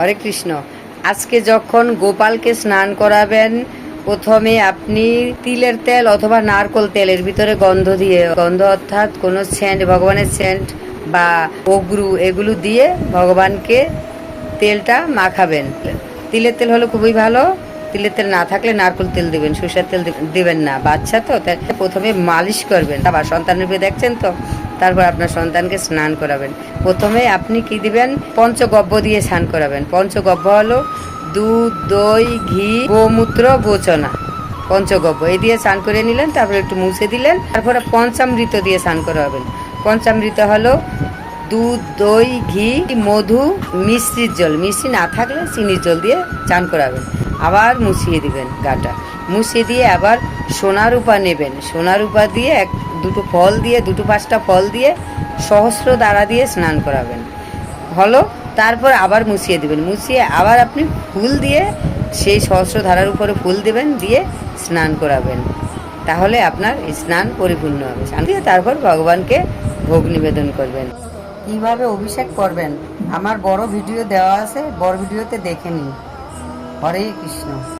হরে কৃষ্ণ। আজকে যখন গোপালকে স্নান করাবেন, প্রথমে আপনি তিলের তেল অথবা নারকোল তেলের ভিতরে গন্ধ দিয়ে, গন্ধ অর্থাৎ কোনো সেন্ট, ভগবানের সেন্ট বা অগ্রু, এগুলো দিয়ে ভগবানকে তেলটা মাখাবেন। তিলের তেল হলো খুবই ভালো। তিলের তেল না থাকলে নারকোল তেল দিবেন, সরষের তেল দিবেন না। বাচ্চা তো, তাই প্রথমে মালিশ করবেন। আবার সন্তানের দেখছেন তো? তারপর আপনার সন্তানকে স্নান করাবেন। প্রথমে আপনি কি দিবেন? পঞ্চগব্য দিয়ে স্নান করাবেন। পঞ্চগব্য হলো দুধ, দই, ঘি, গোমূত্র বোচনা পঞ্চগব্য। এই দিয়ে স্নান করে নিলেন, তারপরে একটু মুছে দিলেন, তারপরে পঞ্চামৃত দিয়ে স্নান করাবেন। পঞ্চামৃত হলো দুধ, দই, ঘি, মধু মিষ্টির জল। মিষ্টি না থাকলে চিনির জল দিয়ে চান করাবেন। আবার মুছিয়ে দিবেন গাটা। মুছিয়ে দিয়ে আবার সোনা রূপা নেবেন। সোনা রূপা দিয়ে এক, দুটো ফল দিয়ে, দুটো পাঁচটা ফল দিয়ে সহস্র দ্বারা দিয়ে স্নান করাবেন। হলো, তারপর আবার মুছিয়ে দেবেন। মুছিয়ে আবার আপনি ফুল দিয়ে সেই সহস্র ধারার উপরে ফুল দেবেন, দিয়ে স্নান করাবেন। তাহলে আপনার স্নান পরিপূর্ণ হবে। দিয়ে তারপর ভগবানকে ভোগ নিবেদন করবেন। কীভাবে অভিষেক করবেন? আমার বড় ভিডিও দেওয়া আছে, বড় ভিডিওতে দেখে নিন। হরে কৃষ্ণ।